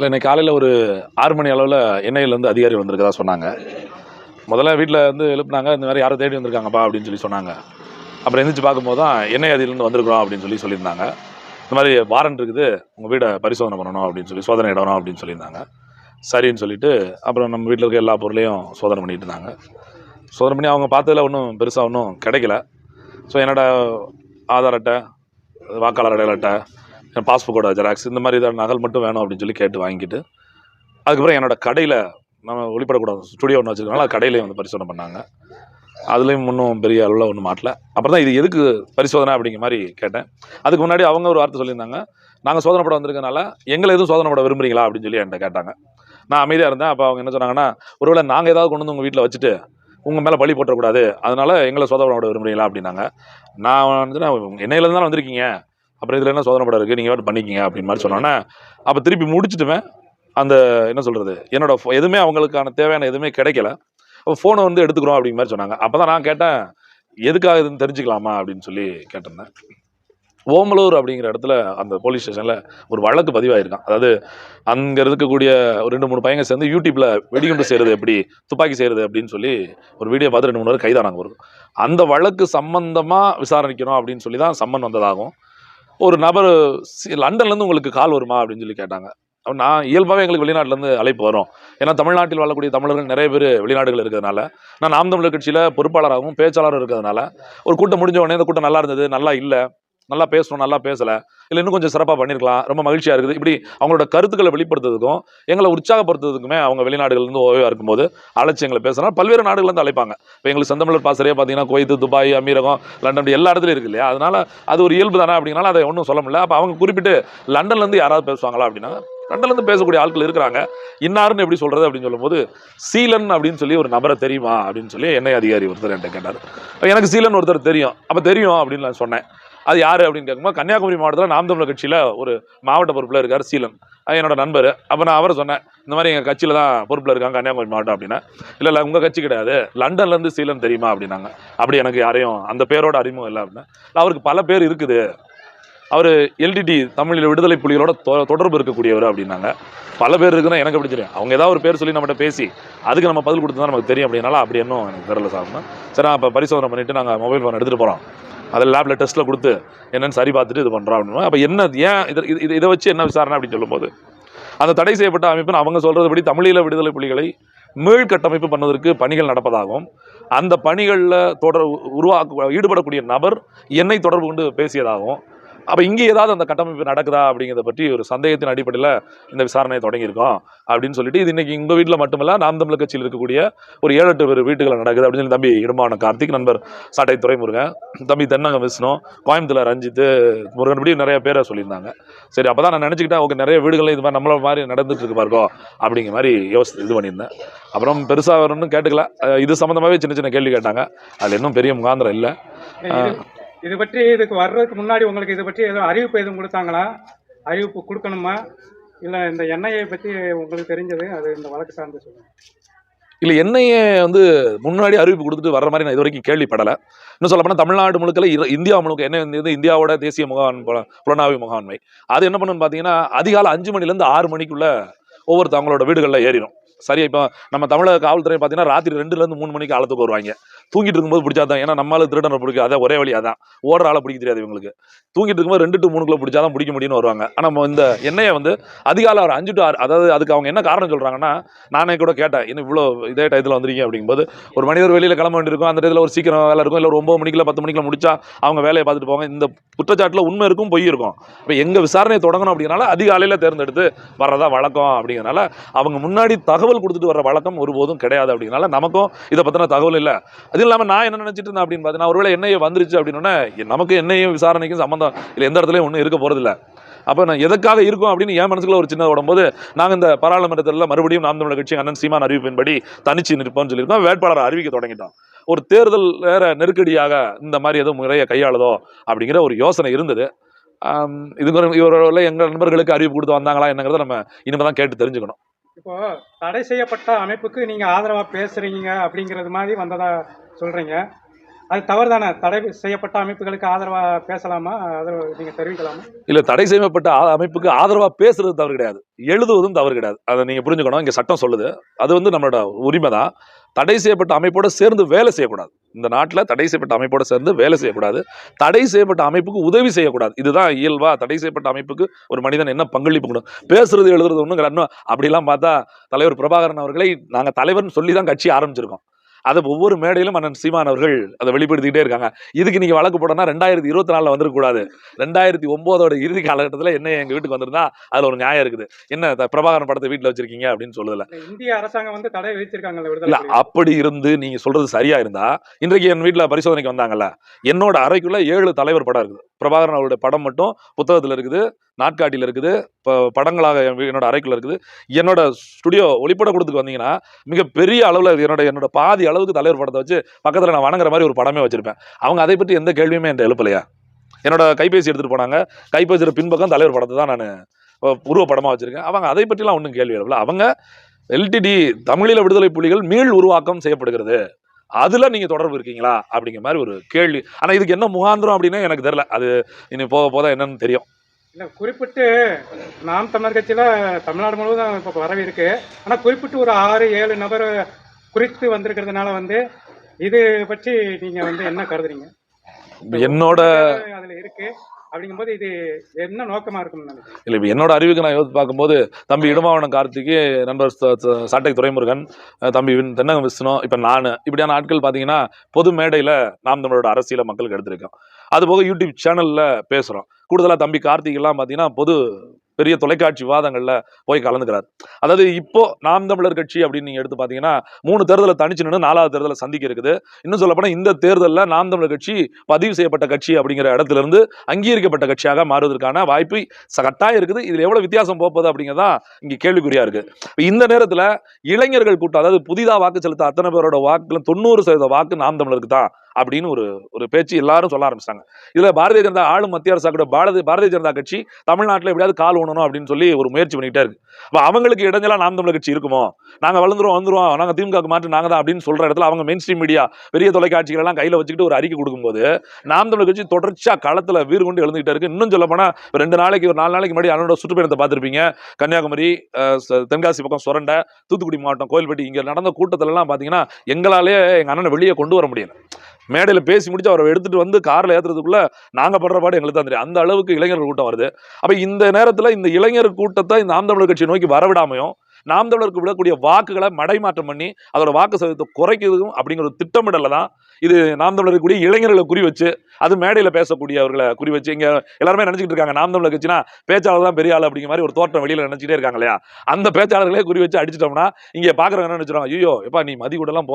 இல்லை இன்னைக்கு காலையில் ஒரு ஆறு மணி அளவில் என்ஐலேருந்து அதிகாரி வந்திருக்கதா சொன்னாங்க. முதல்ல வீட்டில் வந்து எழுப்புனாங்க இந்த மாதிரி யாரை தேடி வந்திருக்காங்கப்பா அப்படின்னு சொல்லி சொன்னாங்க. அப்புறம் எந்திரிச்சு பார்க்கும்போது தான் என்ஐ அதிலேருந்து வந்திருக்கிறோம் அப்படின்னு சொல்லி சொல்லியிருந்தாங்க. இந்த மாதிரி வாரண்ட் இருக்குது உங்கள் வீடை பரிசோதனை பண்ணணும் அப்படின்னு சொல்லி சோதனை இடணும் அப்படின்னு சொல்லியிருந்தாங்க. சரின்னு சொல்லிட்டு அப்புறம் நம்ம வீட்டில் இருக்க எல்லா பொருளையும் சோதனை பண்ணிட்டு இருந்தாங்க. சோதனை பண்ணி அவங்க பார்த்ததுல ஒன்றும் பெருசாக ஒன்றும் கிடைக்கல. ஸோ என்னோடய ஆதார் அட்டை வாக்காளர் அடையாள அட்டை பாஸ்போர்ட்டோட ஜெராக்ஸ் இந்த மாதிரி ஏதாவது நகல் மட்டும் வேணும் அப்படின்னு சொல்லி கேட்டு வாங்கிட்டு அதுக்கப்புறம் என்னோட கடையில் நம்ம ஒளிப்படக்கூடாது ஸ்டுடியோ ஒன்று வச்சுருக்கனால கடையிலையும் வந்து பரிசோதனை பண்ணாங்க. அதுலேயும் ஒன்றும் பெரிய அளவில் ஒன்றும் மாட்டல. அப்புறம் தான் இது எதுக்கு பரிசோதனை அப்படிங்கிற மாதிரி கேட்டேன். அதுக்கு முன்னாடி அவங்க ஒரு வார்த்தை சொல்லியிருந்தாங்க. நாங்கள் சோதனை படம் வந்திருக்கனால எங்களை எதுவும் சோதனை படம் விரும்புறீங்களா அப்படின்னு சொல்லி என்கிட்ட கேட்டாங்க. நான் அமைதியாக இருந்தேன். அப்போ அவங்க என்ன சொன்னாங்கன்னா ஒருவேளை நாங்கள் ஏதாவது கொண்டு வந்து உங்கள் வீட்டில் வச்சுட்டு உங்கள் மேலே பழி போட்டக்கூடாது அதனால் எங்களை சோதனை படம் விரும்புறீங்களா? அப்படின்னாங்க. நான் வந்து என்னையிலேருந்து தான் வந்திருக்கீங்க? அப்புறம் இதில் என்ன சோதனை படம் இருக்குது நீங்கள் வாட்டு பண்ணிக்கிங்க அப்படின்னு மாதிரி சொன்னோன்னே அப்போ திருப்பி முடிச்சுட்டுமே அந்த என்ன சொல்கிறது என்னோட எதுவுமே அவங்களுக்கான தேவையான எதுவுமே கிடைக்கல. அப்போ ஃபோனை வந்து எடுத்துக்கிறோம் அப்படிங்கிற மாதிரி சொன்னாங்க. அப்போ தான் நான் கேட்டேன் எதுக்காக இதுன்னு தெரிஞ்சுக்கலாமா? அப்படின்னு சொல்லி கேட்டிருந்தேன். ஓமலூர் அப்படிங்கிற இடத்துல அந்த போலீஸ் ஸ்டேஷனில் ஒரு வழக்கு பதிவாயிருக்கான். அதாவது அங்கே இருக்கக்கூடிய ஒரு ரெண்டு மூணு பையங்க சேர்ந்து யூடியூப்பில் வெடிகுண்டு செய்கிறது எப்படி துப்பாக்கி செய்கிறது அப்படின்னு சொல்லி ஒரு வீடியோ பார்த்து ரெண்டு மூணு பேர் கைதானாங்க ஒரு அந்த வழக்கு சம்பந்தமாக விசாரணிக்கணும் அப்படின்னு சொல்லி தான் சம்மன் வந்ததாகும் ஒரு நபர் லண்டன்லேருந்து உங்களுக்கு கால் வருமா அப்படின்னு சொல்லி கேட்டாங்க. அப்போ நான் இயல்பாகவே எங்களுக்கு வெளிநாட்டிலேருந்து அழைப்பு வரும். ஏன்னா தமிழ்நாட்டில் வாழக்கூடிய தமிழர்கள் நிறைய பேர் வெளிநாடுகள் இருக்கிறதுனால நான் நாம் தமிழர் கட்சியில் பொறுப்பாளராகவும் பேச்சாளரும் இருக்கிறதுனால ஒரு கூட்டம் முடிஞ்ச உடனே இந்த கூட்டம் நல்லா இருந்தது நல்லா இல்லை நல்லா பேசணும் நல்லா பேசலை. இல்லை இன்னும் கொஞ்சம் சிறப்பாக பண்ணியிருக்கலாம் ரொம்ப மகிழ்ச்சியாக இருக்குது. இப்படி அவங்களோட கருத்துக்களை வெளிப்படுத்துறதுக்கும் எங்களை உற்சாகப்படுத்துறதுக்குமே அவங்க வெளிநாடுகள்லேருந்து ஓய்வாக இருக்கும்போது அழைச்சி எங்களை பேசுனா பல்வேறு நாடுகள்லேருந்து அழைப்பாங்க. இப்போ எங்களுக்கு செந்தமிழர் பாசறையே பார்த்தீங்கன்னா குவைத்து துபாய் அமீரகம் லண்டன் எல்லா இடத்துலையும் இருக்கு இல்லையா? அதனால் அது ஒரு இயல்பு தானே அப்படிங்கனால அதை ஒன்றும் சொல்ல முடியல. அப்போ அவங்க குறிப்பிட்டு லண்டன்லேருந்து யாராவது பேசுவாங்களா அப்படின்னா லண்டன்லேருந்து பேசக்கூடிய ஆட்கள் இருக்கிறாங்க. இன்னாருன்னு எப்படி சொல்கிறது அப்படின்னு சொல்லும்போது சீலன் அப்படின்னு சொல்லி ஒரு நபரை தெரியுமா அப்படின்னு சொல்லி என்னை அதிகாரி ஒருத்தர் என்கிட்ட கேட்டார். எனக்கு சீலன் ஒருத்தர் தெரியும். அப்போ தெரியும் அப்படின்னு நான் சொன்னேன். அது யார் அப்படின்னு கேட்கும்போது கன்னியாகுமரி மாவட்டத்தில் நாம் தமிழர் கட்சியில் ஒரு மாவட்ட பொறுப்பில் இருக்கார் சீலன். என்னோட நண்பர். அப்போ நான் அவரை சொன்னேன் இந்த மாதிரி எங்கள் கட்சியில் தான் பொறுப்பில் இருக்காங்க கன்னியாகுமரி மாவட்டம் அப்படின்னா. இல்லை இல்லை உங்கள் கட்சி கிடையாது. லண்டன்லேருந்து சீலன் தெரியுமா? அப்படின்னாங்க. அப்படி எனக்கு யாரையும் அந்த பேரோட அறிமுகம் இல்லை அப்படின்னா. அவருக்கு பல பேர் இருக்குது. அவர் எல்டிடி தமிழில் விடுதலை புலிகளோட தொ- தொடர்பு இருக்கக்கூடியவர் அப்படின்னாங்க. பல பேர் இருக்குன்னா எனக்கு எப்படி தெரியும்? அவங்க ஏதாவது ஒரு பேர் சொல்லி நம்மகிட்ட பேசி அதுக்கு நம்ம பதில் கொடுத்து தான் நமக்கு தெரியும் அப்படின்னால அப்படி இன்னும் எனக்கு தெரியல சாப்பிடணும் சரி நான் இப்போ பரிசோதனை பண்ணிவிட்டு நாங்கள் மொபைல் ஃபோன் எடுத்துகிட்டு போகிறோம் அதில் லேபில் டெஸ்ட்டில் கொடுத்து என்னென்னு சரி பார்த்துட்டு இது பண்ணுறோம் அப்படின்னா. அப்போ என்ன ஏன் இதை இது- இதை வச்சு என்ன விசாரணை அப்படின்னு சொல்லும்போது அந்த தடை செய்யப்பட்ட அமைப்புன்னு அவங்க சொல்கிறதுபடி தமிழீழ விடுதலை புலிகளை மீள் கட்டமைப்பு பண்ணுவதற்கு பணிகள் நடப்பதாகவும் அந்த பணிகளில் தொடர் உருவாக்க ஈடுபடக்கூடிய நபர் என்னை தொடர்பு கொண்டு பேசியதாகவும் அப்போ இங்கே ஏதாவது அந்த கட்டமைப்பு நடக்குதா அப்படிங்கிறத பற்றி ஒரு சந்தேகத்தின் அடிப்படையில் இந்த விசாரணையை தொடங்கியிருக்கோம் அப்படின்னு சொல்லிட்டு இது இன்னைக்கு உங்கள் வீட்டில் மட்டுமல்ல நாம் தமிழ் கட்சியில் இருக்கக்கூடிய ஒரு ஏழு எட்டு பேர் வீட்டுகளில் நடக்குது அப்படின்னு சொல்லி தம்பி இடமான கார்த்திக் நண்பர் சாட்டை துறைமுருகன் தம்பி தென்னங்க விஷ்ணு கோயம்புத்தூர் ரஞ்சித்து முருகன் இப்படி நிறைய பேரை சொல்லியிருந்தாங்க. சரி அப்போ தான் நான் நினச்சிக்கிட்டேன் ஓகே நிறைய வீடுகளில் இது மாதிரி நம்மள மாதிரி நடந்துட்டு இருக்கு பாருக்கோ அப்படிங்கிற மாதிரி யோசி இது பண்ணியிருந்தேன். அப்புறம் பெருசாக வரணும்னு கேட்டுக்கல. இது சம்மந்தமாகவே சின்ன சின்ன கேள்வி கேட்டாங்க. அதில் இன்னும் பெரிய முகாந்திரம் இல்லை. இது- பற்றி இதுக்கு வர்றதுக்கு முன்னாடி உங்களுக்கு இதை பற்றி எதுவும் அறிவிப்பு எதுவும் கொடுத்தாங்களா? அறிவிப்பு கொடுக்கணுமா? இல்லை இந்த எண்ணெயை பற்றி உங்களுக்கு தெரிஞ்சது அது இந்த வழக்கு சார்ந்து சொல்லுங்கள் இல்லை எண்ணெயை வந்து முன்னாடி அறிவிப்பு கொடுத்துட்டு வர்ற மாதிரி நான் இது வரைக்கும் கேள்விப்படலை. இன்னும் சொல்ல போனால் தமிழ்நாடு முழுக்கல இந்தியா முழுக்க என்ன வந்து இந்தியாவோட தேசிய முகான் புலனாவி புலனாய்வு முகாண்மை அது என்ன பண்ணுன்னு பார்த்தீங்கன்னா அதிகாலை அஞ்சு மணிலேருந்து ஆறு மணிக்குள்ள ஒவ்வொருத்தவங்களோட வீடுகளில் ஏறிடும். சரி இப்போ நம்ம தமிழக காவல்துறை பார்த்தீங்கன்னா ராத்திரி ரெண்டுலேருந்து மூணு மணிக்கு ஆழத்துக்கு வருவாங்க. தூங்கிட்டு இருக்கும்போது பிடிச்சாதான் ஏன்னா நம்மளால திருடனை பிடிக்கும் அதான் ஒரே வழியாக தான் ஓடுற ஆளை பிடிக்க தெரியாது இவங்களுக்கு. தூங்கிட்டு இருக்கும்போது ரெண்டு டு மூணுக்குள்ள பிடிச்சாதான் பிடிக்க முடியும்னு வருவாங்க. ஆனால் இந்த எண்ணெயை வந்து அதிகாலை ஒரு அஞ்சு டு ஆறு அதாவது அதுக்கு அவங்க என்ன காரணம் சொல்கிறாங்கன்னா நானே கூட கேட்டேன் இன்னும் இவ்வளோ இதே டயத்தில் வந்திருக்கீங்க? அப்படிங்கும்போது ஒரு மனிதர் வெளியில் கிளம்ப வேண்டியிருக்கும் அந்த இடத்துல ஒரு சீக்கிரம் வேலை இருக்கும் இல்லை ஒரு ஒம்பது மணிக்குள்ள பத்து மணிக்குள்ள முடிச்சா அவங்க வேலையை பார்த்துட்டு போவாங்க. இந்த குற்றச்சாட்டில் உண்மை இருக்கும் பொய் இருக்கும். இப்போ எங்கள் விசாரணையை தொடங்கணும் அப்படிங்கிறனால அதிகாலையில் தேர்ந்தெடுத்து வர்றதா வழக்கம் அப்படிங்கிறனால அவங்க முன்னாடி தகவல் கொடுத்துட்டு வர வழக்கம் ஒருபோதும் கிடையாது அப்படின்னால நமக்கும் இதை பற்றின தகவல் இல்லை. அது இல்லாமல் நான் என்ன நினச்சிட்டு இருந்தேன் அப்படின்னு பார்த்தீங்கன்னா ஒருவேளை எண்ணெயை வந்துருச்சு அப்படின்னா நமக்கு என்னையும் விசாரணைக்கும் சம்மந்தம் இல்லை எந்த இடத்துலையும் ஒன்றும் இருக்க போகிறதில்ல அப்போ நான் எதுக்காக இருக்கும் அப்படின்னு என் மனசுக்குள்ள ஒரு சின்ன உடம்போது நாங்கள் இந்த பாராளுமன்றத்தில் மறுபடியும் நாம் தமிழர் கட்சி அண்ணன் சீமான் அறிவிப்பின்படி தனிச்சு நிற்போம்னு சொல்லியிருக்கோம். வேட்பாளரை அறிவிக்க தொடங்கிட்டோம் ஒரு தேர்தல் வேற நெருக்கடியாக இந்த மாதிரி எதுவும் முறையை கையாளுதோ அப்படிங்கிற ஒரு யோசனை இருந்தது. இதுக்கு இவரோட எங்கள் நண்பர்களுக்கு அறிவிப்பு கொடுத்து வந்தாங்களா என்னங்கிறத நம்ம இனிமே தான் கேட்டு தெரிஞ்சுக்கணும். இப்போ தடை செய்யப்பட்ட அமைப்புக்கு நீங்க ஆதரவா பேசுறீங்க அப்படிங்கிறது மாதிரி வந்ததா சொல்றீங்க. அது தவறுதானே? தடை செய்யப்பட்ட அமைப்புகளுக்கு ஆதரவா பேசலாமா? ஆதரவு நீங்க தெரிவிக்கலாமா? இல்ல தடை செய்யப்பட்ட அமைப்புக்கு ஆதரவா பேசுறது தவறு கிடையாது. எழுதுவதும் தவறு கிடையாது. அதை நீங்க புரிஞ்சுக்கணும். இங்க சட்டம் சொல்லுது. அது வந்து நம்மளோட உரிமை தான் தடை செய்யப்பட்ட அமைப்போட சேர்ந்து வேலை செய்யக்கூடாது. இந்த நாட்டில் தடை செய்யப்பட்ட அமைப்போட சேர்ந்து வேலை செய்யக்கூடாது. தடை செய்யப்பட்ட அமைப்புக்கு உதவி செய்யக்கூடாது. இதுதான் இயல்பா தடை செய்யப்பட்ட அமைப்புக்கு ஒரு மனிதன் என்ன பங்களிப்பு கொடுக்கும் பேசுறது எழுதுறது ஒன்றும் இன்னும் அப்படிலாம் பார்த்தா தலைவர் பிரபாகரன் அவர்களை நாங்கள் தலைவர்னு சொல்லி தான் கட்சி ஆரம்பிச்சிருக்கோம். அதை ஒவ்வொரு மேடையிலும் அண்ணன் சீமான் அவர்கள் அதை வெளிப்படுத்திக்கிட்டே இருக்காங்க. இதுக்கு நீங்க வழக்கு போடனா ரெண்டாயிரத்தி இருபத்தி நாலுல வந்துடக்கூடாது ரெண்டாயிரத்தி ஒன்பதோட இறுதி காலகட்டத்தில் என்ன எங்க வீட்டுக்கு வந்திருந்தா அதுல ஒரு நியாயம் இருக்குது. என்ன பிரபாகரன் படத்தை வீட்டுல வச்சிருக்கீங்க அப்படின்னு சொல்லுதுல இந்த இந்திய அரசாங்கம் வந்து தடை புலிகள். அப்படி இருந்து நீங்க சொல்றது சரியா இருந்தா இன்றைக்கு என் வீட்டுல பரிசோதனைக்கு வந்தாங்கல்ல என்னோட அறைக்குள்ள ஏழு தலைவர் படம் இருக்குது. பிரபாகரன் அவருடைய படம் மட்டும் புத்தகத்துல இருக்குது நாட்காட்டியில் இருக்குது இப்போ படங்களாக என்னோட அறைக்குள்ள இருக்குது. என்னோட ஸ்டுடியோ ஒளிப்பட கொடுத்துக்கு வந்தீங்கன்னா மிகப்பெரிய அளவில் என்னோட என்னோட பாதி அளவுக்கு தலைவர் படத்தை வச்சு பக்கத்தில் நான் வணங்குற மாதிரி ஒரு படமே வச்சிருப்பேன். அவங்க அதை பற்றி எந்த கேள்வியுமே என்கிட்ட எழுப்பலையா? என்னோட கைபேசி எடுத்துகிட்டு போனாங்க. கைபேசியோட பின்பக்கம் தலைவர் படத்தை தான் நான் உருவ படமாக வச்சுருக்கேன். அவங்க அதை பற்றிலாம் ஒன்றும் கேள்வி எழுப்பல. அவங்க எல்டிடி தமிழீழ விடுதலை புலிகள் மீள் உருவாக்கம் செய்யப்படுகிறது. அதில் நீங்கள் தொடர்பு இருக்கீங்களா? அப்படிங்கிற மாதிரி ஒரு கேள்வி. ஆனால் இதுக்கு என்ன முகாந்திரம் அப்படின்னா எனக்கு தெரில அது இனி போக போதான் என்னன்னு தெரியும். இல்ல குறிப்பிட்டு நாம் தமிழர் கட்சியில தமிழ்நாடு முழுவதும் இப்போ வரவு இருக்கு. ஆனா குறிப்பிட்டு ஒரு ஆறு ஏழு நபர் குறித்து வந்திருக்கிறதுனால வந்து இது பற்றி நீங்க வந்து என்ன கருதுறீங்க? என்னோட அதுல இருக்கு. அப்படிங்கும்போது இது என்ன நோக்கமா நினைக்கிறேன். இல்லை இப்போ என்னோட அறிவுக்கு நான் யோசித்து பார்க்கும்போது தம்பி இடுமாவனம் கார்த்திக்கு நண்பர் சாட்டை துரைமுருகன் அஹ் தம்பி தென்னகம் விஷ்ணு இப்போ நான் இப்படியான ஆட்கள் பார்த்தீங்கன்னா பொது மேடையில் நாம் தமிழோட அரசியலை மக்களுக்கு எடுத்திருக்கோம். அதுபோக யூடியூப் சேனலில் பேசுகிறோம் கூடுதலாக தம்பி கார்த்திக் எல்லாம் பார்த்தீங்கன்னா பொது பெரிய தொலைக்காட்சி விவாதங்களில் போய் கலந்துக்கிறார். அதாவது இப்போ நாம் தமிழர் கட்சி அப்படின்னு நீங்கள் எடுத்து பார்த்தீங்கன்னா மூணு தேர்தலை தனிச்சு நின்று நாலாவது தேர்தலை சந்திக்க இருக்குது. இன்னும் சொல்லப்போனால் இந்த தேர்தலில் நாம் தமிழர் கட்சி பதிவு செய்யப்பட்ட கட்சி அப்படிங்கிற இடத்துல இருந்து அங்கீகரிக்கப்பட்ட கட்சியாக மாறுவதற்கான வாய்ப்பு கட்டாயம் இருக்குது. இதில் எவ்வளோ வித்தியாசம் போகுது அப்படிங்கிறதா இங்கே கேள்விக்குறியாக இருக்குது இந்த நேரத்தில் இளைஞர்கள் கூட்டம் அதாவது புதிதாக வாக்கு செலுத்த அத்தனை பேரோட வாக்குல தொண்ணூறு சதவீத வாக்கு நாம் தமிழருக்கு தான். அப்படின்னு ஒரு ஒரு பேச்சு எல்லாரும் சொல்ல ஆரம்பிச்சிட்டாங்க. இதுல பாரதிய ஜனதா ஆளும் மத்திய அரசா கூட பாரதிய பாரதிய ஜனதா கட்சி தமிழ்நாட்டில் எப்படியாவது கால் ஊனணும் அப்படின்னு சொல்லி ஒரு முயற்சி பண்ணிட்டே இருக்கு. அப்ப அவங்களுக்கு இடைஞ்சலா நாம் தமிழர் கட்சி இருக்குமோ? நாங்க வளர்ந்துருவோம் வந்துருவோம் நாங்க திமுக மாற்று நாங்க தான் அப்படின்னு சொல்ற இடத்துல அவங்க மெயின் ஸ்ட்ரீம் மீடியா பெரிய தொலைக்காட்சிகள் எல்லாம் கையில வச்சுக்கிட்டு ஒரு அறிக்கை கொடுக்கும்போது நாம் தமிழர் கட்சி தொடர்ச்சியா களத்துல வீறு கொண்டு எழுந்துகிட்டே இருக்கு. இன்னும் சொல்ல போனா ரெண்டு நாளைக்கு ஒரு நாலு நாளைக்கு முன்னாடி அவனோட சுற்றுப்பயணத்தை பார்த்துருப்பீங்க. கன்னியாகுமரி தென்காசி பக்கம் சுரண்டை தூத்துக்குடி மாவட்டம் கோயில்பட்டி இங்க நடந்த கூட்டத்துல எல்லாம் பாத்தீங்கன்னா எங்களாலே எங்க அண்ணனை வெளியே கொண்டு வர முடியல. மேடையில் பேசி முடிச்சு அவரை எடுத்துட்டு வந்து காரில் ஏத்துறதுக்குள்ள நாங்கள் படுற பாடு எங்களுக்கு தான் தெரியும். அந்த அளவுக்கு இளைஞர்கள் கூட்டம் வருது. அப்போ இந்த நேரத்தில் இந்த இளைஞர் கூட்டத்தை இந்த ஆம் தமிழர் கட்சியை நோக்கி வரவிடாமையும் நாம் தமிழருக்கு விடக்கூடிய வாக்குகளை மடைமாற்றம் பண்ணி அதோட வாக்கு சதவீதத்தை குறைக்கிறதும் அப்படிங்கிற ஒரு திட்டமிடல தான் இது நாம் தமிழர் இருக்கக்கூடிய இளைஞர்களை குறி வச்சு அது மேடையில் பேசக்கூடிய அவர்களை குறி வச்சு இங்கே எல்லாருமே நினச்சிக்கிட்டு இருக்காங்க. நாம் தமிழர் கட்சினா பேச்சாளர் தான் பெரிய ஆள் அப்படிங்கிற மாதிரி ஒரு தோற்றம் வெளியில் நினச்சிட்டே இருக்காங்க இல்லையா? அந்த பேச்சாளர்களே குறி வச்சு அடிச்சிட்டோம்னா இங்கே பார்க்குறவங்க என்ன நினைச்சிடும் ஐயோ எப்பா நீ மதி கூட எல்லாம்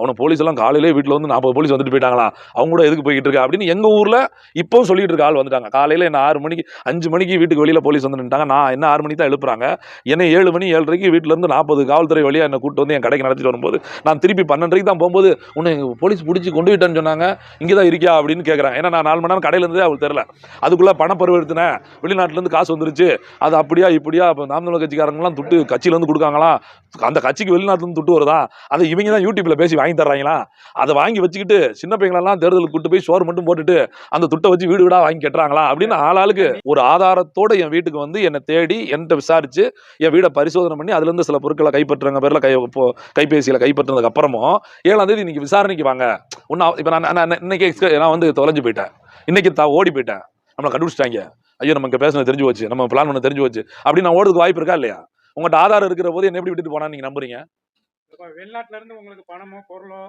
அவனை போலீஸ் எல்லாம் காலையிலே வீட்டில் வந்து நாற்பது போலீஸ் வந்துட்டு போயிட்டாங்களா? அவங்க கூட எதுக்கு போய்கிட்டு இருக்கா? அப்படின்னு எங்கள் ஊரில் இப்போவும் சொல்லிட்டு இருக்க ஆள் வந்துட்டாங்க. காலையில் என்ன ஆறு மணிக்கு அஞ்சு மணிக்கு வீட்டுக்கு வெளியில் போலீஸ் வந்து நின்ட்டாங்க நான் என்ன ஆறு மணிக்கு தான் எழுப்புறாங்க? என்னை ஏழு மணி ஏழரைக்கு வீட்டிலேருந்து நாற்பது காவல்துறை வழியாக என்னை கூப்பிட்டு வந்து என் கடைக்கு நடத்திட்டு வரும்போது நான் திருப்பி பன்னெண்டரைக்கு தான் போகும்போது உன்னை போலீஸ் பிடிச்சி கொண்டு விட்டேன்னு சொன்னாங்க. இங்கே தான் இருக்கியா அப்படின்னு கேட்குறாங்க ஏன்னா நான் நாலு மணி நேரம் கடையில் இருந்தே அவங்களுக்கு தெரில அதுக்குள்ளே பண பரிவர்த்தனை வெளிநாட்டிலேருந்து காசு வந்துருச்சு. அது அப்படியா இப்படியா இப்போ நாம் தமிழர் கட்சிக்காரங்களாம் துட்டு கட்சியிலேருந்து கொடுக்காங்களா? அந்த கட்சிக்கு வெளிநாட்டிலேருந்து துட்டு வருதா? அதை இவங்க தான் யூடியூப்பில் பேசி வாங்கி தர்றாங்களா? அதை வாங்கி வச்சுக்கிட்டு சின்ன பையங்களெல்லாம் தேர்தலுக்கு கூட்டு போய் சோறு மட்டும் போட்டுட்டு அந்த துட்டை வச்சு வீடு வீடாக வாங்கி கட்டுறாங்களா? அப்படின்னு ஆளாளுக்கு ஒரு ஆதாரத்தோடு என் வீட்டுக்கு வந்து என்னை தேடி என்கிட்ட விசாரித்து என் வீடை பரிசோதனை பண்ணி அதுலேருந்து சில பொருட்களை கைப்பற்றுறங்க பேரில் கை கைபேசியில் கைப்பற்றினதுக்கு அப்புறமும் ஏழாம் தேதி இன்னைக்கு விசாரணைக்கு வாங்க. ஒன்னா இப்ப நான் நான் இன்னைக்கு நான் வந்து தொலைஞ்சு போயிட்டேன். இன்னைக்கு தா ஓடி போயிட்டேன். நம்மளை கண்டுபிடிச்சிட்டாங்க. ஐயோ நம்ம இங்க பேசுனது தெரிஞ்சு போச்சு. நம்ம பிளான் பண்ண தெரிஞ்சு போச்சு. அப்படி நான் ஓடுறதுக்கு வாய்ப்பு இருக்கா இல்லையா? உங்கள்கிட்ட ஆதாரம் இருக்கிற போது என்ன எப்படி விட்டுட்டு போனா நீங்க நம்புறீங்க? வெளிநாட்டுல இருந்து உங்களுக்கு பணமோ பொருளோ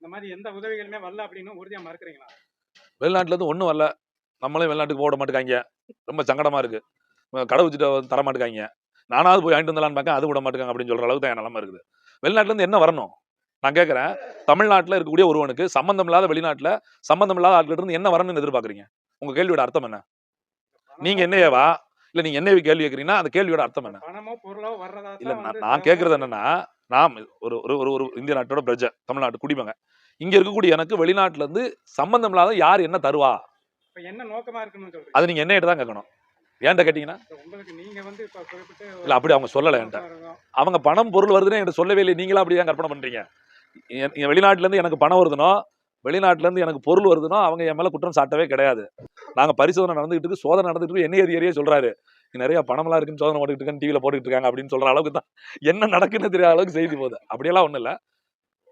இந்த மாதிரி எந்த உதவிகளுமே வரல அப்படின்னு உறுதியா மறுக்கிறீங்களா? வெளிநாட்டுல இருந்து ஒண்ணும் வரல. நம்மளும் வெளிநாட்டுக்கு போட மாட்டேங்காங்க ரொம்ப சங்கடமா இருக்கு. கடை வச்சுட்டு தர மாட்டேங்காங்க நானாவது போய் வாங்கிட்டு வந்தலான்னு பார்க்க அது விட மாட்டேங்க அப்படின்னு சொல்ற அளவுக்கு தான் என் நிலமை இருக்குது. வெளிநாட்டுல இருந்து என்ன வரணும்? நான் கேட்கறேன் தமிழ்நாட்டுல இருக்கக்கூடிய ஒருவனுக்கு சம்பந்தம் இல்லாத வெளிநாட்டுல சம்பந்தம் இல்லாத ஆட்கள் இருந்து என்ன வரணும்னு எதிர்பார்க்கறீங்க? உங்க கேள்வியோட அர்த்தம் என்ன? நீங்க என்னையவா? இல்ல நீங்க என்ன கேள்வி கேட்கறீங்கன்னா அந்த கேள்வியோட அர்த்தம் என்ன? இல்ல நான் கேட்கறது என்னன்னா நாம் ஒரு ஒரு ஒரு ஒரு இந்திய நாட்டோட பிரஜை தமிழ்நாட்டு குடிமகன். இங்க இருக்கக்கூடிய எனக்கு வெளிநாட்டுல இருந்து சம்பந்தம் இல்லாத யார் என்ன தருவா? என்ன நோக்கமா இருக்குன்னு அது நீங்க என்ன தான் கேட்கணும். ஏன்ட்ட கேட்டீங்கன்னா? இல்ல அப்படி அவங்க சொல்லல என்கிட்ட. அவங்க பணம் பொருள் வருதுன்னு என்கிட்ட சொல்லவே இல்லை நீங்களா அப்படி தான் கற்பனை பண்றீங்க? என் வெளிநாட்டிலேருந்து எனக்கு பணம் வருதுனோ வெளிநாட்டுல இருந்து எனக்கு பொருள் வருதுனோ அவங்க என் மேலே குற்றம் சாட்டவே கிடையாது. நாங்க பரிசோதனை நடந்துகிட்டு இருக்கு சோதனை நடந்துகிட்டு இருக்கு என்ன அதிகாரியே சொல்றாரு. நிறைய பணமெல்லாம் இருக்குன்னு சோதனை போட்டுக்கிட்டு இருக்கேன் டிவியில் போட்டுக்கிட்டு இருக்காங்க அப்படின்னு சொல்ற அளவுக்கு தான் என்ன நடக்குன்னு தெரியாத அளவுக்கு செய்தி போகுது. அப்படியெல்லாம் ஒண்ணும் இல்ல.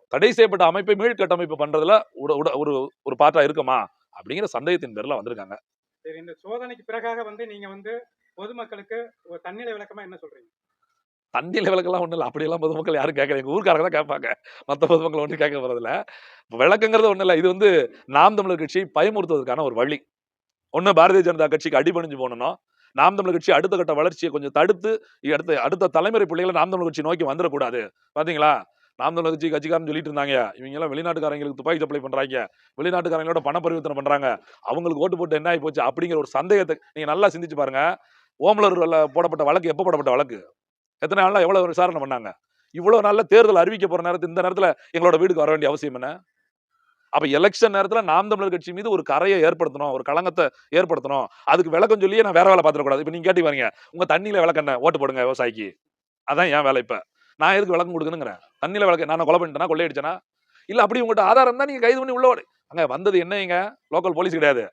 தடை செய்யப்பட்ட அமைப்பை மீள்கட்டமைப்பு பண்றதுல உட- உட- ஒரு ஒரு பாட்டாக இருக்குமா? அப்படிங்கிற சந்தேகத்தின் பேர்ல வந்திருக்காங்க. சரி இந்த சோதனைக்கு பிறகாக வந்து நீங்க வந்து பொதுமக்களுக்கு ஒரு தன்னிலை விளக்கமா என்ன சொல்றீங்க? தண்ணியில் விளக்கெல்லாம் ஒன்றும் இல்லை. அப்படியெல்லாம் பொதுமக்கள் யாரும் கேட்கல. எங்கள் ஊருக்காரங்க தான் கேட்பாங்க. மற்ற பொதுமக்கள் ஒன்றும் கேட்க போகிறதில்ல விளக்கங்கிறது ஒன்றும் இல்லை. இது வந்து நாம் தமிழர் கட்சியை பயமுறுத்துவதற்கான ஒரு வழி. ஒன்று பாரதிய ஜனதா கட்சிக்கு அடிபணிஞ்சு போகணும் நாம் தமிழர் கட்சி அடுத்த கட்ட வளர்ச்சியை கொஞ்சம் தடுத்து அடுத்த அடுத்த தலைமுறை பிள்ளைகளை நாம் தமிழர் கட்சி நோக்கி வந்துடக்கூடாது. பார்த்தீங்களா நாம் தமிழர் கட்சி கட்சிக்காரன் சொல்லிட்டு இருந்தாங்க. இவங்க எல்லாம் வெளிநாட்டுக்காரங்களுக்கு துப்பாக்கி சப்ளை பண்றாங்க. வெளிநாட்டுக்காரங்களோட பண பரிவர்த்தனை பண்றாங்க. அவங்களுக்கு ஓட்டு போட்டு என்ன ஆகி போச்சு அப்படிங்கிற ஒரு சந்தேகத்தை நீங்க நல்லா சிந்திச்சு பாருங்க. ஓமலூர்ல போடப்பட்ட வழக்கு எப்போ போடப்பட்ட வழக்கு? எத்தனை நாளில் எவ்வளவு விசாரணை பண்ணாங்க? இவ்வளோ நாளில் தேர்தல் அறிவிக்க போற நேரத்தில் இந்த நேரத்துல எங்களோட வீட்டுக்கு வர வேண்டிய அவசியம் என்ன? அப்போ எலெக்ஷன் நேரத்துல நாம் தமிழர் கட்சி மீது ஒரு கரையை ஏற்படுத்தணும் ஒரு களங்கத்தை ஏற்படுத்தணும். அதுக்கு விளக்கம் சொல்லியே நான் வேற வேலை பார்த்துடக்கூடாது இப்போ நீங்கள் கேட்டி வரீங்க உங்க தண்ணியில விளக்கு என்ன? ஓட்டு போடுங்க விவசாயிக்கு. அதான் என் வேலை இப்ப. நான் எதுக்கு விளக்கம் கொடுக்கணுங்கிறேன்? தண்ணியில விளக்க நான் கொலை பண்ணிட்டேனா? கொள்ளையடிச்சேனா? இல்லை அப்படி உங்கள்கிட்ட ஆதாரம் தான் நீங்க கைது பண்ணி உள்ள அங்கே அங்க வந்தது என்னங்க லோக்கல் போலீஸ் கிடையாது.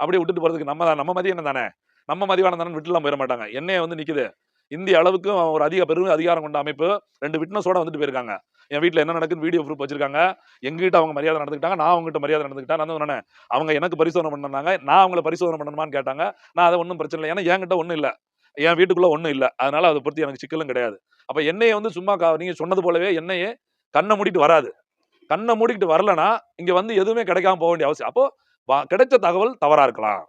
அப்படியே விட்டுட்டு போறதுக்கு நம்ம தான். நம்ம மதியம் என்ன தானே. நம்ம மதிவான தானே விட்டுலாம் போயிட மாட்டாங்க. என்னைய வந்து நிற்குது இந்திய அளவுக்கு ஒரு அதிக பெரும் அதிகாரம் கொண்ட அமைப்பு. ரெண்டு விட்னஸோட வந்துட்டு போயிருக்காங்க. என் வீட்டில் என்ன நடக்குன்னு வீடியோ ப்ரூஃப் வச்சிருக்காங்க. எங்ககிட்ட அவங்க மரியாதை நடந்துக்கிட்டாங்க. நான் அவங்ககிட்ட மரியாதை நடந்துக்கிட்டேன். நான் வந்து சொன்னேன்? அவங்க எனக்கு பரிசோதனை பண்ணாங்க நான் அவங்கள பரிசோதனை பண்ணணுமான்னு கேட்டாங்க. நான் அதை ஒன்றும் பிரச்சனை இல்லை. ஏன்னா என்கிட்ட ஒன்றும் இல்லை. என் வீட்டுக்குள்ளே ஒன்றும் இல்லை. அதனால அதை பற்றி எனக்கு சிக்கலும் கிடையாது. அப்போ என்னையை வந்து சும்மா கா- நீங்கள் சொன்னது போலவே என்னையே கண்ணை மூடிட்டு வராது. கண்ணை மூடிக்கிட்டு வரலனா இங்கே வந்து எதுவுமே கிடைக்காம போக வேண்டிய அவசியம். அப்போது கிடைச்ச தகவல் தவறாக இருக்கலாம்.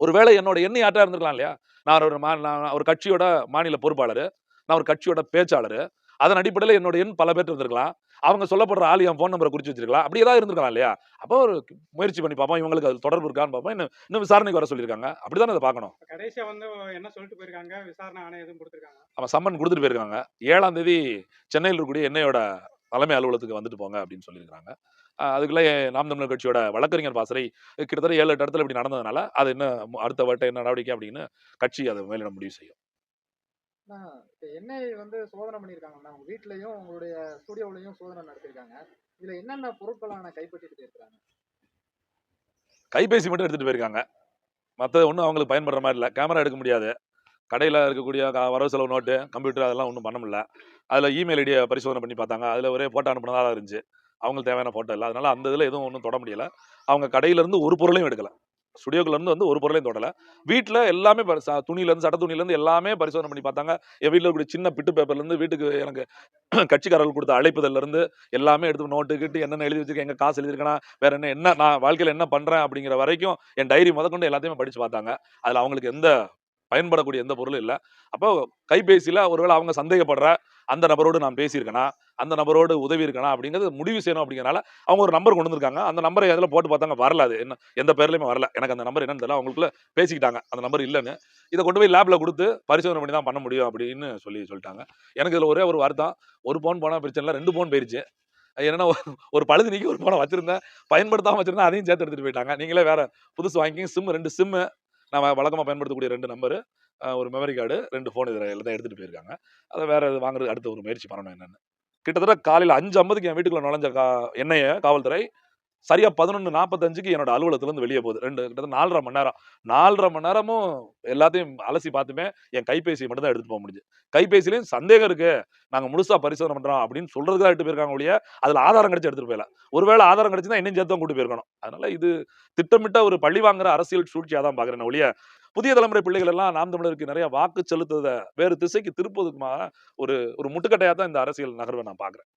ஒருவேளை என்னோட எண்ணெய் ஆட்டா இருந்திருக்கலாம் இல்லையா? நான் ஒரு மா நான் ஒரு கட்சியோட மாநில பொறுப்பாளர் நான் ஒரு கட்சியோட பேச்சாளர் அதன் அடிப்படையில் என்னோட எண் பல பேர் இருந்திருக்கலாம். அவங்க சொல்லப்படுற ஆள் என் ஃபோன் நம்பரை குறிச்சு வச்சிருக்கலாம். அப்படி ஏதாவது இருந்திருக்கலாம் இல்லையா? அப்போ ஒரு முயற்சி பண்ணி பார்ப்போம் இவங்களுக்கு அது தொடர்பு இருக்கான்னு பார்ப்போம். இன்னும் இன்னும் விசாரணைக்கு வர சொல்லியிருக்காங்க. அப்படிதான் அதை பார்க்கணும். இப்ப கடைசியா வந்து என்ன சொல்லிட்டு போயிருக்காங்க? விசாரணை ஆணையம் எதுவும் கொடுத்துருக்காங்க? அவன் சம்மன் கொடுத்துட்டு போயிருக்காங்க. ஏழாம் தேதி சென்னையில் இருக்கக்கூடிய என்னையோட தலைமை அலுவலகத்துக்கு வந்துட்டு போங்க அப்படின்னு சொல்லியிருக்காங்க அதுக்குள்ள நாம் தமிழர் கட்சியோட வழக்கறிஞர் பாசறை கிட்டத்தட்ட ஏழு எட்டு இடத்துல இப்படி நடந்ததுனால அது என்ன அடுத்த வட்ட என்ன நடவடிக்கை அப்படின்னு கட்சி அதை மேலிட முடிவு செய்யும். இப்ப எண்ணெய் வந்து சோதனை பண்ணியிருக்காங்கண்ணா உங்க வீட்லயும் உங்களுடைய ஸ்டுடியோவிலையும் சோதனை நடத்திருக்காங்க இதுல என்னென்ன பொருட்களான கைப்பற்றிட்டு போயிருக்காங்க? கைபேசி மட்டும் எடுத்துட்டு போயிருக்காங்க. மற்றது ஒன்றும் அவங்களுக்கு பயன்படுற மாதிரி இல்லை. கேமரா எடுக்க முடியாது. கடையில் இருக்கக்கூடிய வரவு செலவு நோட்டு கம்ப்யூட்டர் அதெல்லாம் ஒன்றும் பண்ண முடியல. அதில் இமெயில் ஐடியை பரிசோதனை பண்ணி பார்த்தாங்க. அதில் ஒரே ஃபோட்டோ அனுப்பினதாக இருந்துச்சு. அவங்களுக்கு தேவையான ஃபோட்டோ இல்லை அதனால் அந்த இதில் எதுவும் ஒன்றும் தொட முடியல. அவங்க கடையிலேருந்து ஒரு பொருளையும் எடுக்கலை. ஸ்டுடியோக்குலேருந்து வந்து ஒரு பொருளையும் தொடலை. வீட்டில் எல்லாமே துணியிலேருந்து சட்ட துணியிலேருந்து எல்லாமே பரிசோதனை பண்ணி பார்த்தாங்க. என் வீட்டில் இருக்கக்கூடிய சின்ன பிட்டு பேப்பர்லேருந்து வீட்டுக்கு எனக்கு கட்சிக்காரர்கள் கொடுத்த அழைப்புதல்ல இருந்து எல்லாமே எடுத்து நோட்டு கிட்டு என்னென்ன எழுதி வச்சிருக்கேன் எங்கள் காசு எழுதிருக்கேனா வேற என்ன என்ன நான் வாழ்க்கையில் என்ன பண்ணுறேன் அப்படிங்கிற வரைக்கும் என் டைரி முதற்கொண்டு எல்லாத்தையுமே படித்து பார்த்தாங்க. அதில் அவங்களுக்கு எந்த பயன்படக்கூடிய எந்த பொருளும் இல்லை. அப்போ கைபேசியில் ஒருவேளை அவங்க சந்தேகப்படுற அந்த நபரோடு நான் பேசியிருக்கேனா அந்த நபரோடு உதவி இருக்கனா அப்படிங்கிறது முடிவு செய்யணும் அப்படிங்கிறனால அவங்க ஒரு நம்பர் கொண்டு வந்திருக்காங்க. அந்த நம்பரை அதில் போட்டு பார்த்தாங்க? வரல அது. என்ன எந்த பேர்லையுமே வரல. எனக்கு அந்த நம்பர் என்னன்னு தெரியல. அவங்களுக்குள்ள பேசிக்கிட்டாங்க. அந்த நம்பர் இல்லைன்னு. இதை கொண்டு போய் லேப்ல கொடுத்து பரிசோதனை பண்ணி தான் பண்ண முடியும் அப்படின்னு சொல்லி சொல்லிட்டாங்க. எனக்கு இதில் ஒரே ஒரு வருத்தம். ஒரு ஃபோன் போனால் பிரச்சனை இல்லை. ரெண்டு ஃபோன் போயிடுச்சு அது என்னன்னா ஒரு- ஒரு பழுது நீக்கி ஒரு ஃபோனை வச்சிருந்தேன். பயன்படுத்தாம வச்சிருந்தேன். அதையும் சேர்த்து எடுத்துகிட்டு போயிட்டாங்க. நீங்களே வேற புதுசு வாங்கிக்கிங்க. சிம் ரெண்டு சிம்மு. நம்ம வழக்கமாக பயன்படுத்தக்கூடிய ரெண்டு நம்பரு ஒரு மெமரி கார்டு ரெண்டு ஃபோன் இதில் எல்லாம் எடுத்துகிட்டு போயிருக்காங்க. அதை வேறு இது வாங்குறது அடுத்த ஒரு முயற்சி பண்ணணும் என்னன்னு. கிட்டத்தட்ட காலையில் அஞ்சு ஐம்பதுக்கு என் வீட்டுக்குள்ளே நுழைஞ்ச கா எண்ணெயை காவல்துறை சரியா பதினொன்று நாற்பத்தஞ்சுக்கு என்னோட அலுவலகத்துல இருந்து வெளியே போகுது. ரெண்டு கிட்டத்தட்ட நாலரை மணி நேரம். நாலரை மணி நேரமும் எல்லாத்தையும் அலசி பார்த்துமே என் கைபேசி மட்டும் தான் எடுத்துட்டு போக முடிஞ்சு கைபேசிலையும் சந்தேகம் இருக்கு. நாங்க முழுசா பரிசோதனை பண்றோம் அப்படின்னு சொல்றதுக்கு தான் எடுத்து போயிருக்காங்க ஒழிய அதுல ஆதாரம் கிடைச்சு எடுத்துட்டு போயில ஒருவேளை ஆதாரம் கிடைச்சுன்னா இன்னும் சேர்த்து கூட்டு போயிருக்கணும். அதனால இது திட்டமிட்ட ஒரு பழி வாங்குற அரசியல் சூழ்ச்சியாக தான் பாக்குறேன் ஒழிய. புதிய தலைமுறை பிள்ளைகள் எல்லாம் நாம் தமிழருக்கு நிறைய வாக்கு செலுத்ததை வேறு திசைக்கு திருப்பதுக்குமா ஒரு ஒரு முட்டுக்கட்டையா தான் இந்த அரசியல் நகர்வை நான் பாக்குறேன்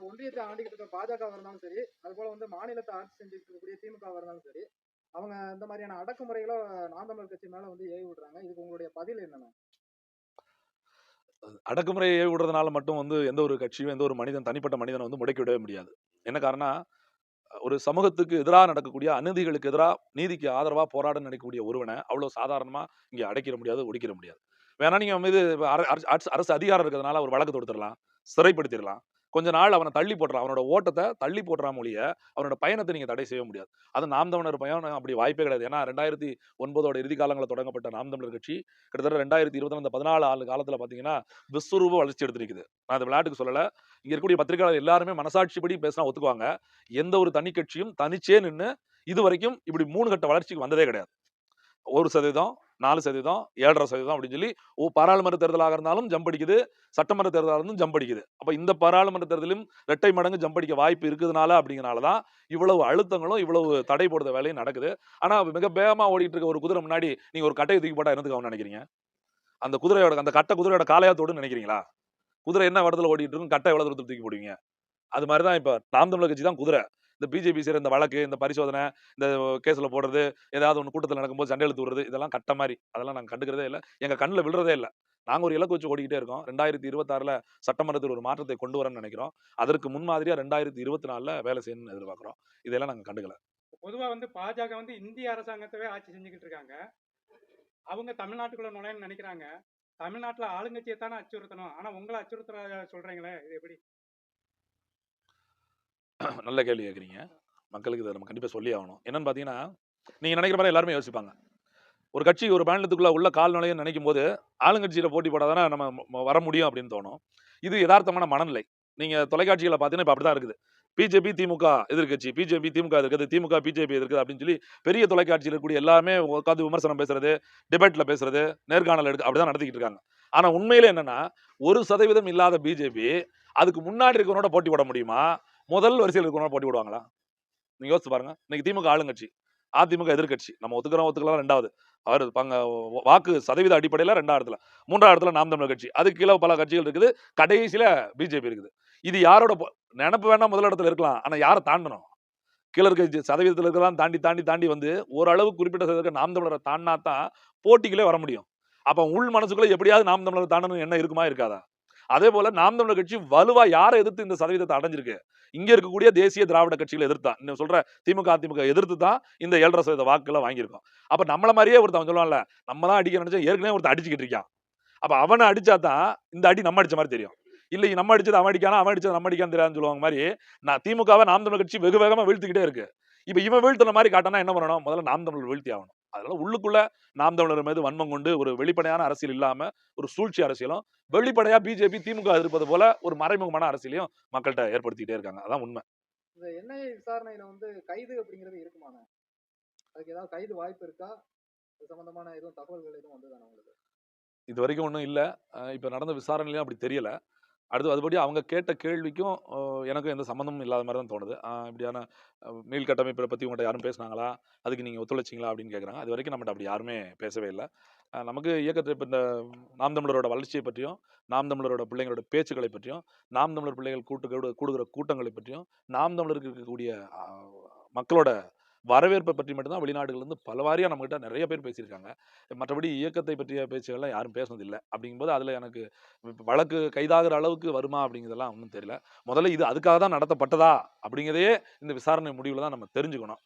இப்போ ஒன்றியத்தை ஆண்டுகிட்டு இருக்க பாஜக இருந்தாலும் சரி அது போல வந்து மாநிலத்தை ஆட்சி செஞ்சுட்டு இருக்கக்கூடிய திமுக இருந்தாலும் சரி அவங்க இந்த மாதிரியான அடக்குமுறைகளை நாம் தமிழர் கட்சி மேல வந்து ஏவி விடுறாங்க. இதுக்கு உங்களுடைய பதில் என்னன்னா? அடக்குமுறையை ஏவி விடுறதுனால மட்டும் வந்து எந்த ஒரு கட்சியும் எந்த ஒரு மனிதன் தனிப்பட்ட மனிதனை வந்து முடக்கி விடவே முடியாது. என்ன காரணம் ஒரு சமூகத்துக்கு எதிராக நடக்கக்கூடிய அநீதிகளுக்கு எதிராக நீதிக்கு ஆதரவாக போராட நினைக்கக்கூடிய ஒருவனை அவ்வளோ சாதாரணமாக இங்கே அடைக்கிற முடியாது ஒடிக்கிற முடியாது. வேணா நீங்கள் மீது அரசு அரசு அதிகாரம் இருக்கிறதுனால ஒரு வழக்கு தொடுத்துடலாம் சிறைப்படுத்திடலாம். கொஞ்ச நாள் அவனை தள்ளி போட்டுறான். அவனோட ஓட்டத்தை தள்ளி போடுறான் ஒழிய அவனோட பயணத்தை நீங்க தடை செய்ய முடியாது. அது நாம் தமிழர் பயணம் அப்படி வாய்ப்பே கிடையாது. ஏன்னா ரெண்டாயிரத்தி ஒன்பதோட இறுதி காலங்களில் தொடங்கப்பட்ட நாம் தமிழர் கட்சி கிட்டத்தட்ட ரெண்டாயிரத்தி இருபத்தி அந்த பதினாலு ஆள் காலத்தில் பார்த்தீங்கன்னா விஸ்வரூப வளர்ச்சி எடுத்திருக்குது. நான் அந்த விளையாட்டுக்கு சொல்லலை. இங்கே இருக்கக்கூடிய பத்திரிகையாளர் எல்லாருமே மனசாட்சிப்படி பேசினா ஒத்துக்குவாங்க. எந்த ஒரு தனி கட்சியும் தனிச்சே நின்று இது வரைக்கும் இப்படி மூணு கட்ட வளர்ச்சிக்கு வந்ததே கிடையாது. ஒரு சதவீதம் நாலு சதவீதம் ஏழரை சதவீதம் அப்படின்னு சொல்லி ஓ பாராளுமன்ற தேர்தலாக இருந்தாலும் ஜம்ப் அடிக்குது சட்டமன்ற தேர்தலாக இருந்தும் ஜம்ப் அடிக்குது. அப்போ இந்த பாராளுமன்ற தேர்தலும் இரட்டை மடங்கு ஜம்ப் அடிக்க வாய்ப்பு இருக்குதுனால அப்படிங்கறனால தான் இவ்வளவு அழுத்தங்களும் இவ்வளவு தடை போடுற வேலையும் நடக்குது. ஆனால் மிக வேகமாக ஓடிட்டு இருக்க ஒரு குதிரை முன்னாடி நீங்கள் ஒரு கட்டையை தூக்கி போட்டால் என்னதுக்கு அவன் நினைக்கிறீங்க? அந்த குதிரையோட அந்த கட்டை குதிரையோட காலையாத்தோடுன்னு நினைக்கிறீங்களா? குதிரை என்ன இடத்துல ஓடிட்டு இருக்கும் கட்டை எவ்வளோ தூரத்துக்கு தூக்கி போடுவீங்க? அது மாதிரி தான் இப்போ நாம் தமிழர் கட்சி தான் குதிரை. இந்த பிஜேபி செய்கிற இந்த வழக்கு இந்த பரிசோதனை இந்த கேஸில் போடுறது ஏதாவது ஒன்று கூட்டத்தில் நடக்கும்போது சண்டை எழுத்து விடுறது இதெல்லாம் கட்ட மாதிரி அதெல்லாம் நாங்கள் கண்டுக்கிறதே இல்லை. எங்கள் கண்ணில் விழுறதே இல்லை. நாங்கள் ஒரு இலக்கு வச்சு ஓடிக்கிட்டே இருக்கோம். ரெண்டாயிரத்தி இருபத்தாறில் சட்டமன்றத்தில் ஒரு மாற்றத்தை கொண்டு வரேன்னு நினைக்கிறோம். அதற்கு முன்மாதிரியாக ரெண்டாயிரத்தி இருபத்தி நாலில் வேலை செய்யணும்னு எதிர்பார்க்குறோம். இதெல்லாம் நாங்கள் கண்டுக்கல. பொதுவாக வந்து பாஜக வந்து இந்திய அரசாங்கத்தவே ஆட்சி செஞ்சுக்கிட்டு இருக்காங்க. அவங்க தமிழ்நாட்டுக்குள்ள நுழையன்னு நினைக்கிறாங்க. தமிழ்நாட்டில் ஆளுங்கட்சியை தானே அச்சுறுத்தணும். ஆனால் உங்களை அச்சுறுத்துற சொல்கிறீங்களே இது எப்படி? நல்ல கேள்வி கேட்குறீங்க. மக்களுக்கு இதை நம்ம கண்டிப்பாக சொல்லி ஆகணும். என்னன்னு பார்த்தீங்கன்னா நீங்கள் நினைக்கிற மாதிரி எல்லாருமே யோசிப்பாங்க. ஒரு கட்சி ஒரு மாநிலத்துக்குள்ளே உள்ள கால்நிலையன்னு நினைக்கும் போது ஆளுங்கட்சியில் போட்டி போடாதானே நம்ம வர முடியும் அப்படின்னு தோணும். இது யதார்த்தமான மனநிலை. நீங்கள் தொலைக்காட்சிகளை பார்த்தீங்கன்னா இப்போ அப்படி தான் இருக்குது. பிஜேபி திமுக எதிர்க்கட்சி பிஜேபி திமுக எதிர்க்குது திமுக பிஜேபி எதிர்க்குது அப்படின்னு சொல்லி பெரிய தொலைக்காட்சியில் இருக்கக்கூடிய எல்லாமே உட்காந்து விமர்சனம் பேசுறது டிபேட்டில் பேசுறது நேர்காணல் எடுக்க அப்படிதான் நடத்திக்கிட்டு இருக்காங்க. ஆனால் உண்மையில என்னன்னா ஒரு சதவீதம் இல்லாத பிஜேபி அதுக்கு முன்னாடி இருக்கிறவனோட போட்டி போட முடியுமா? முதல் வரிசையில் இருக்கிறவங்க போட்டி போடுவாங்களா? நீங்க யோசிச்சு பாருங்க. இன்னைக்கு திமுக ஆளுங்கட்சி அதிமுக எதிர்க்கட்சி. நம்ம ஒத்துக்கிறோம் ஒத்துக்கலாம் ரெண்டாவது. அவர் பங்க வாக்கு சதவீத அடிப்படையில் ரெண்டாவது இடத்துல மூன்றாவது இடத்துல நாம் தமிழர் கட்சி. அதுக்கு கீழே பல கட்சிகள் இருக்குது. கடைசியில் பிஜேபி இருக்குது. இது யாரோட நினப்பு வேணா முதல் இடத்துல இருக்கலாம். ஆனால் யாரை தாண்டணும்? கீழே இருக்க சதவீதத்தில் இருக்கலாம் தாண்டி தாண்டி தாண்டி வந்து ஓரளவு குறிப்பிட்ட சதவீதம் நாம் தமிழரை தாண்டினா தான் போட்டிகளே வர முடியும். அப்போ உள் மனசுக்குள்ளே எப்படியாவது நாம் தமிழரை தாண்டணும் என்ன இருக்குமா இருக்காதா? அதே போல நாம் தமிழர் கட்சி வலுவா யாரை எதிர்த்து இந்த சதவீதத்தை அடைஞ்சிருக்கு? இங்க இருக்கக்கூடிய தேசிய திராவிட கட்சிகளை எதிர்த்தா. இன்னும் சொல்ற திமுக அதிமுக எதிர்த்து தான் இந்த ஏழரை சதவீத வாக்குகளை வாங்கியிருக்கோம். அப்ப நம்மள மாதிரியே ஒருத்தன் சொல்லுவான்ல நம்ம தான் அடிக்க நினைச்சா ஏற்கனவே ஒருத்தன் அடிச்சுக்கிட்டு இருக்கான். அப்ப அவனை அடிச்சா தான் இந்த அடி நம்ம அடிச்ச மாதிரி தெரியும். இல்லை நம்ம அடிச்சது அவன் அடிக்கானா? அவன் அடிச்சது நம்ம அடிக்கான்னு தெரியாதுன்னு சொல்லுவாங்க மாதிரி நான் திமுகவை நாம் தமிழர் கட்சி வெகு வேகமா வீழ்த்திக்கிட்டே இருக்கு. இப்ப இவன் வீழ்த்துன மாதிரி காட்டினா என்ன பண்ணணும்? முதல்ல நாம் தமிழர் வீழ்த்தி ஆகணும் அதனால உள்ளுக்குள்ள நாம் தமிழர் மீது வன்மம் கொண்டு ஒரு வெளிப்படையான அரசியல் இல்லாம ஒரு சூழ்ச்சி அரசியலும் வெளிப்படையா பிஜேபி திமுக இருப்பது போல ஒரு மறைமுகமான அரசியலையும் மக்கள்கிட்ட ஏற்படுத்திக்கிட்டே இருக்காங்க. அதான் உண்மை. இந்த என்ஐஏ விசாரணையில வந்து கைது அப்படிங்கிறது இருக்குமாண்ணே? அதுக்கு ஏதாவது கைது வாய்ப்பு இருக்கா? சம்பந்தமான எதுவும் தகவல்கள் எதுவும் வந்ததானே உங்களுக்கு? இது வரைக்கும் ஒன்றும் இல்லை. இப்போ நடந்த விசாரணையிலையும் அப்படி தெரியல. அடுத்து அதுபடி அவங்க கேட்ட கேள்விக்கும் எனக்கும் எந்த சம்மந்தமும் இல்லாத மாதிரி தான் தோணுது. இப்படியான மீள் கட்டமைப்பை பற்றி உங்கள்கிட்ட யாரும் பேசுனாங்களா? அதுக்கு நீங்கள் ஒத்துழைச்சிங்களா? அப்படின்னு கேட்குறாங்க அது வரைக்கும் நம்மகிட்ட அப்படி யாருமே பேசவே இல்லை. நமக்கு இயக்கத்தை இப்போ இந்த நாம் தமிழரோட வளர்ச்சியை பற்றியும் நாம் தமிழரோட பிள்ளைங்களோட பேச்சுக்களை பற்றியும் நாம் தமிழர் பிள்ளைகள் கூட்டு கூடுகிற கூட்டங்களை பற்றியும் நாம் தமிழருக்கு இருக்கக்கூடிய மக்களோட வரவேற்பை பற்றி மட்டும்தான் வெளிநாடுகள்லேருந்து பல வாரியாக நம்மகிட்ட நிறைய பேர் பேசியிருக்காங்க. மற்றபடி இயக்கத்தை பற்றிய பேச்சுகள்லாம் யாரும் பேசினதில்லை அப்படிங்கும்போது அதில் எனக்கு வழக்கு கைதாகிற அளவுக்கு வருமா அப்படிங்கிறதெல்லாம் ஒன்றும் தெரியல. முதல்ல இது அதுக்காக தான் நடத்தப்பட்டதா அப்படிங்கிறதையே இந்த விசாரணை முடிவில் தான் நம்ம தெரிஞ்சுக்கணும்.